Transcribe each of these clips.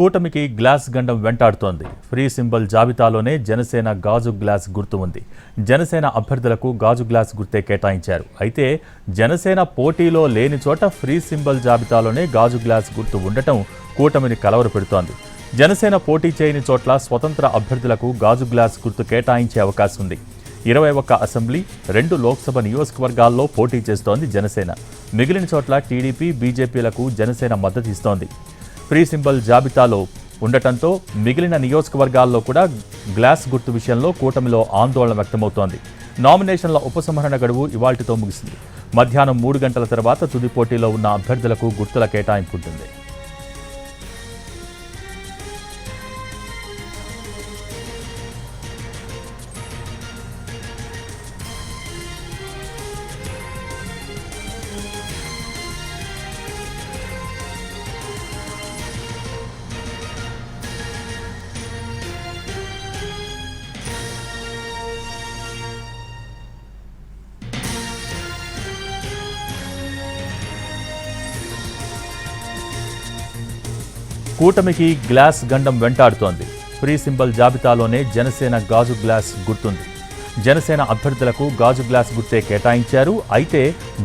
కూటమికి గ్లాస్ గండం వెంటాడుతోంది. ఫ్రీ సింబల్ జాబితాలోనే జనసేన గాజు గ్లాస్ గుర్తు ఉంది. జనసేన అభ్యర్థులకు గాజు గ్లాస్ గుర్తే కేటాయించారు. అయితే జనసేన పోటీలో లేని చోట ఫ్రీ సింబల్ జాబితాలోనే గాజు గ్లాస్ గుర్తు ఉండటం కూటమిని కలవరపెడుతోంది జనసేన పోటీ చేయని చోట్ల స్వతంత్ర అభ్యర్థులకు గాజు గ్లాస్ గుర్తు కేటాయించే అవకాశం ఉంది. ఇరవై ఒక్క అసెంబ్లీ రెండు లోక్సభ నియోజకవర్గాల్లో పోటీ చేస్తోంది జనసేన. మిగిలిన చోట్ల టీడీపీ బీజేపీలకు జనసేన మద్దతు ఇస్తోంది. ఫ్రీ సింబల్ జాబితాలో ఉండటంతో మిగిలిన నియోజకవర్గాల్లో కూడా గ్లాస్ గుర్తు విషయంలో కూటమిలో ఆందోళన వ్యక్తమవుతోంది. నామినేషన్ల ఉపసంహరణ గడువు ఇవాల్టితో ముగిసింది. మధ్యాహ్నం మూడు గంటల తర్వాత తుది పోటీలో ఉన్న అభ్యర్థులకు గుర్తుల కేటాయింపు కూటమికి గ్లాస్ గండం వెంటాడుతోంది. ఫ్రీ సింబల్ జాబితాలోనే జనసేన గాజు గ్లాస్ గుర్తుంది. జనసేన అభ్యర్థులకు గాజు గ్లాస్ గుర్తే కేటాయించారు. అయితే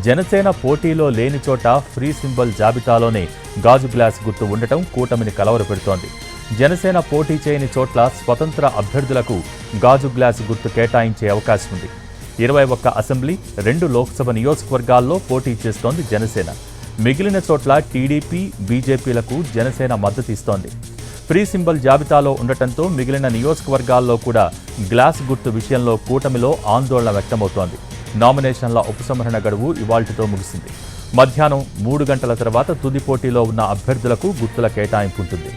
జనసేన పోటీలో లేని చోట ఫ్రీ సింబల్ జాబితాలోనే గాజు గ్లాస్ గుర్తు ఉండటం కూటమిని కలవరపెడుతోంది. జనసేన పోటీ చేయని చోట్ల స్వతంత్ర అభ్యర్థులకు గాజు గ్లాస్ గుర్తు కేటాయించే అవకాశం ఉంది ఇరవై ఒక్క అసెంబ్లీ రెండు లోక్సభ నియోజకవర్గాల్లో పోటీ చేస్తోంది జనసేన. మిగిలిన చోట్ల టీడీపీ బీజేపీలకు జనసేన మద్దతు ఇస్తోంది. ఫ్రీ సింబల్ జాబితాలో ఉండటంతో మిగిలిన నియోజకవర్గాల్లో కూడా గ్లాస్ గుర్తు విషయంలో కూటమిలో ఆందోళన వ్యక్తమవుతోంది. నామినేషన్ల ఉపసంహరణ గడువు ఇవాల్టితో ముగిసింది. మధ్యాహ్నం మూడు గంటల తర్వాత తుది పోటీలో ఉన్న అభ్యర్థులకు గుర్తుల కేటాయింపు ఉంటుంది.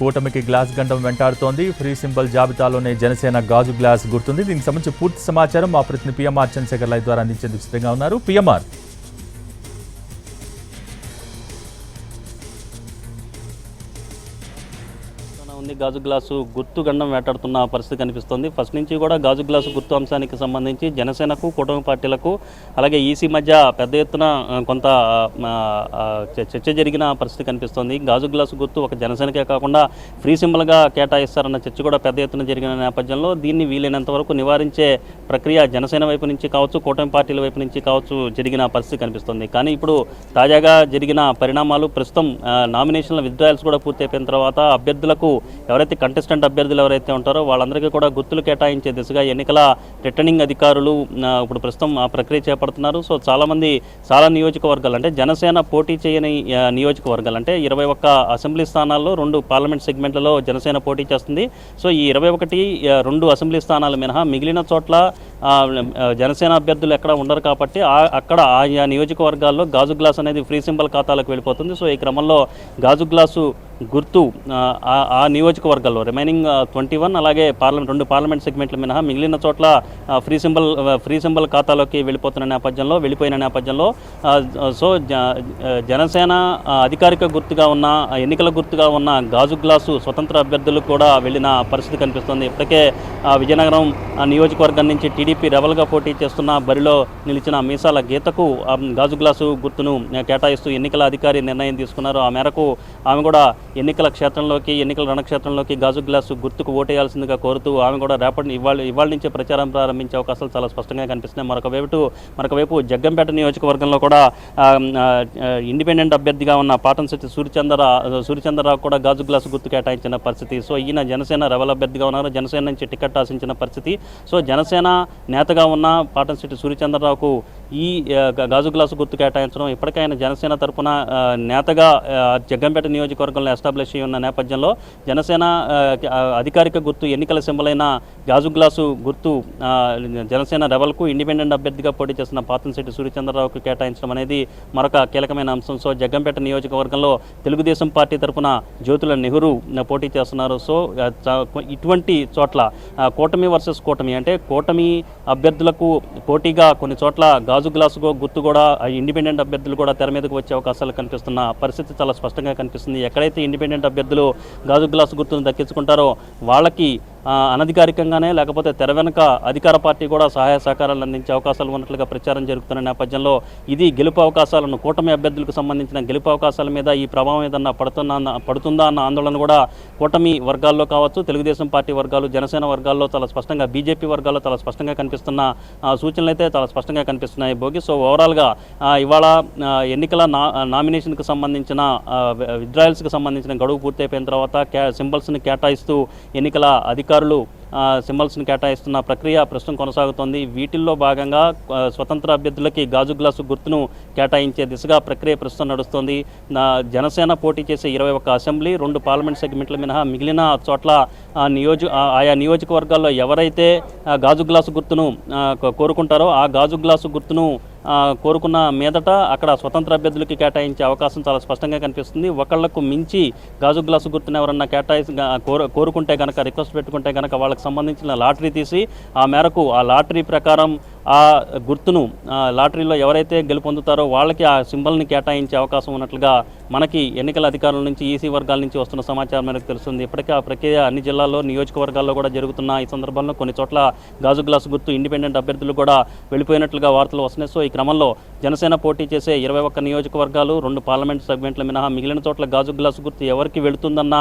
కూటమికి గ్లాస్ గండం వెంటాడుతోంది. ఫ్రీ సింబల్ జాబితాలోనే జనసేన గాజు గ్లాస్ గుర్తుంది. దీనికి సంబంధించి పూర్తి సమాచారం మా ప్రతినిధి పిఎంఆర్ చంద్రశేఖర్ లై ద్వారా అందించేందుకు సిద్ధంగా ఉన్నారు. పిఎంఆర్. ఉంది. గాజు గ్లాసు గుర్తు గండం వేటాడుతున్న పరిస్థితి కనిపిస్తుంది. ఫస్ట్ నుంచి కూడా గాజు గ్లాసు గుర్తు అంశానికి సంబంధించి జనసేనకు కూటమి పార్టీలకు అలాగే ఈసీ మధ్య పెద్ద ఎత్తున కొంత చర్చ జరిగిన పరిస్థితి కనిపిస్తుంది. గాజు గ్లాసు గుర్తు ఒక జనసేనకే కాకుండా ఫ్రీ సింబల్గా కేటాయిస్తారన్న చర్చ కూడా పెద్ద ఎత్తున జరిగిన నేపథ్యంలో దీన్ని వీలైనంత వరకు నివారించే ప్రక్రియ జనసేన వైపు నుంచి కావచ్చు కూటమి పార్టీల వైపు నుంచి కావచ్చు జరిగిన పరిస్థితి కనిపిస్తుంది. కానీ ఇప్పుడు తాజాగా జరిగిన పరిణామాలు ప్రస్తుతం నామినేషన్ల విత్డ్రాయల్స్ కూడా పూర్తయిపోయిన తర్వాత అభ్యర్థులకు ఎవరైతే కంటెస్టెంట్ అభ్యర్థులు ఎవరైతే ఉంటారో వాళ్ళందరికీ కూడా గుర్తులు కేటాయించే దిశగా ఎన్నికల రిటర్నింగ్ అధికారులు ఇప్పుడు ప్రస్తుతం ఆ ప్రక్రియ చేపడుతున్నారు. సో చాలామంది చాలా నియోజకవర్గాలు అంటే జనసేన పోటీ చేయని నియోజకవర్గాలు అంటే ఇరవై ఒక్క అసెంబ్లీ స్థానాల్లో రెండు పార్లమెంట్ సెగ్మెంట్లలో జనసేన పోటీ చేస్తుంది. సో ఈ ఇరవై ఒకటి రెండు అసెంబ్లీ స్థానాలు మినహా మిగిలిన చోట్ల జనసేన అభ్యర్థులు ఎక్కడ ఉండరు కాబట్టి ఆ- అక్కడ ఆయా నియోజకవర్గాల్లో గాజు గ్లాస్ అనేది ఫ్రీ సింబల్ ఖాతాలకు వెళ్ళిపోతుంది. సో ఈ క్రమంలో గాజు గ్లాసు గుర్తు ఆ, ఆ- నియోజకవర్గాల్లో రిమైనింగ్ ట్వంటీ వన్ అలాగే పార్లమెంట్ రెండు పార్లమెంట్ సెగ్మెంట్లు మినహా మిగిలిన చోట్ల ఫ్రీ సింబల్ ఫ్రీ సింబల్ ఖాతాలోకి వెళ్ళిపోతున్న నేపథ్యంలో వెళ్ళిపోయిన నేపథ్యంలో ఆ, సో జ- జనసేన అధికారిక గుర్తుగా ఉన్న ఎన్నికల గుర్తుగా ఉన్న గాజు గ్లాసు స్వతంత్ర అభ్యర్థులు కూడా వెళ్ళిన పరిస్థితి కనిపిస్తుంది. ఇప్పటికే ఆ, విజయనగరం ఆ, నియోజకవర్గం నుంచి టీడీపీ రెవల్గా పోటీ చేస్తున్న బరిలో నిలిచిన మీసాల గీతకు ఆ, గాజు గ్లాసు గుర్తును కేటాయిస్తూ ఎన్నికల అధికారి నిర్ణయం తీసుకున్నారు. ఆ మేరకు ఆమె కూడా ఎన్నికల క్షేత్రంలోకి ఎన్నికల రణక్షేత్రంలోకి గాజు గ్లాసు గుర్తుకు ఓటేయాల్సిందిగా కోరుతూ ఆమె కూడా రేపటి ఇవాళ ఇవాళ నుంచే ప్రచారం ప్రారంభించే అవకాశాలు చాలా స్పష్టంగా కనిపిస్తున్నాయి. మరొక వైపు మరొక వైపు జగ్గంపేట నియోజకవర్గంలో కూడా ఇండిపెండెంట్ అభ్యర్థిగా ఉన్న పాటంశెట్టి సూర్యచంద్ర సూర్యచంద్రరావు కూడా గాజు గ్లాసు గుర్తు కేటాయించిన పరిస్థితి. సో ఈయన జనసేన రెవల్ అభ్యర్థిగా ఉన్నారు. జనసేన నుంచి టికెట్ ఆశించిన పరిస్థితి. సో జనసేన నేతగా ఉన్న పాటంశెట్టి సూర్యచంద్రరావుకు ఈ గాజు గ్లాసు గుర్తు కేటాయించడం ఇప్పటికైనా జనసేన తరఫున నేతగా జగ్గంపేట నియోజకవర్గంలో ఎస్టాబ్లిష్ అయి ఉన్న నేపథ్యంలో జనసేన అధికారిక గుర్తు ఎన్నికల సింబల్ అయిన గాజు గ్లాసు గుర్తు జనసేన రెవల్కు ఇండిపెండెంట్ అభ్యర్థిగా పోటీ చేసిన పాతంశెట్టి సూర్యచంద్రరావుకు కేటాయించడం అనేది మరొక కీలకమైన అంశం. సో జగ్గంపేట నియోజకవర్గంలో తెలుగుదేశం పార్టీ తరపున జ్యోతుల నెహ్రూ పోటీ చేస్తున్నారు. సో ఇటువంటి చోట్ల కూటమి వర్సెస్ కూటమి అంటే కూటమి అభ్యర్థులకు పోటీగా కొన్ని చోట్ల గాజు గాజు గుర్తు కూడా ఇండిపెండెంట్ అభ్యర్థులు కూడా తెర మీదకు వచ్చే అవకాశాలు కనిపిస్తున్న పరిస్థితి చాలా స్పష్టంగా కనిపిస్తుంది. ఎక్కడైతే ఇండిపెండెంట్ అభ్యర్థులు గాజు గ్లాసు గుర్తును దక్కించుకుంటారో వాళ్ళకి అనధికారికంగానే లేకపోతే తెర వెనుక అధికార పార్టీ కూడా సహాయ సహకారాలు అందించే అవకాశాలు ఉన్నట్లుగా ప్రచారం జరుగుతున్న నేపథ్యంలో ఇది గెలుపు అవకాశాలను కూటమి అభ్యర్థులకు సంబంధించిన గెలుపు అవకాశాల మీద ఈ ప్రభావం ఏదన్నా పడుతున్నా పడుతుందా అన్న ఆందోళన కూడా కూటమి వర్గాల్లో కావచ్చు తెలుగుదేశం పార్టీ వర్గాలు జనసేన వర్గాల్లో చాలా స్పష్టంగా బీజేపీ వర్గాల్లో చాలా స్పష్టంగా కనిపిస్తున్న సూచనలు అయితే చాలా స్పష్టంగా కనిపిస్తున్నాయి భోగి. సో ఓవరాల్గా ఇవాళ ఎన్నికల నా నామినేషన్కి సంబంధించిన విత్డ్రాయల్స్కి సంబంధించిన గడువు పూర్తయిపోయిన తర్వాత క్యా సింబల్స్ని కేటాయిస్తూ ఎన్నికల అధికారులు అధికారులు సింబల్స్ని కేటాయిస్తున్న ప్రక్రియ ప్రస్తుతం కొనసాగుతోంది. వీటిల్లో భాగంగా స్వతంత్ర అభ్యర్థులకి గాజు గ్లాసు గుర్తును కేటాయించే దిశగా ప్రక్రియ ప్రస్తుతం నడుస్తోంది. నా జనసేన పోటీ చేసే ఇరవై ఒక్క అసెంబ్లీ రెండు పార్లమెంట్ సెగ్మెంట్ల మినహా మిగిలిన చోట్ల నియోజ ఆయా నియోజకవర్గాల్లో ఎవరైతే గాజు గ్లాసు గుర్తును కోరుకుంటారో ఆ గాజు గ్లాసు గుర్తును కోరుకున్న మీదట అక్కడ స్వతంత్ర అభ్యర్థులకి కేటాయించే అవకాశం చాలా స్పష్టంగా కనిపిస్తుంది. ఒకళ్ళకు మించి గాజు గ్లాసు గుర్తున ఎవరన్నా కేటాయి కోరుకుంటే కనుక రిక్వెస్ట్ పెట్టుకుంటే కనుక వాళ్ళకి సంబంధించిన లాటరీ తీసి ఆ మేరకు ఆ లాటరీ ప్రకారం ఆ గుర్తును లాటరీలో ఎవరైతే గెలుపొందుతారో వాళ్ళకి ఆ సింబల్ని కేటాయించే అవకాశం ఉన్నట్లుగా మనకి ఎన్నికల అధికారుల నుంచి ఈసీ వర్గాల నుంచి వస్తున్న సమాచారం మేరకు తెలుస్తుంది. ఇప్పటికే ఆ ప్రక్రియ అన్ని జిల్లాల్లో నియోజకవర్గాల్లో కూడా జరుగుతున్న ఈ సందర్భంలో కొన్ని చోట్ల గాజు గ్లాసు గుర్తు ఇండిపెండెంట్ అభ్యర్థులు కూడా వెళ్ళిపోయినట్లుగా వార్తలు వస్తున్నాయి. సో ఈ క్రమంలో జనసేన పోటీ చేసే ఇరవై ఒక్క నియోజకవర్గాలు రెండు పార్లమెంట్ సెగ్మెంట్ల మినహా మిగిలిన చోట్ల గాజు గ్లాసు గుర్తు ఎవరికి వెళుతుందన్న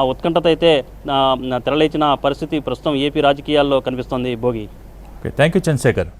ఆ ఉత్కంఠత అయితే తెరలేచిన పరిస్థితి ప్రస్తుతం ఏపీ రాజకీయాల్లో కనిపిస్తోంది. భోగి. Thank you Chandrasekhar.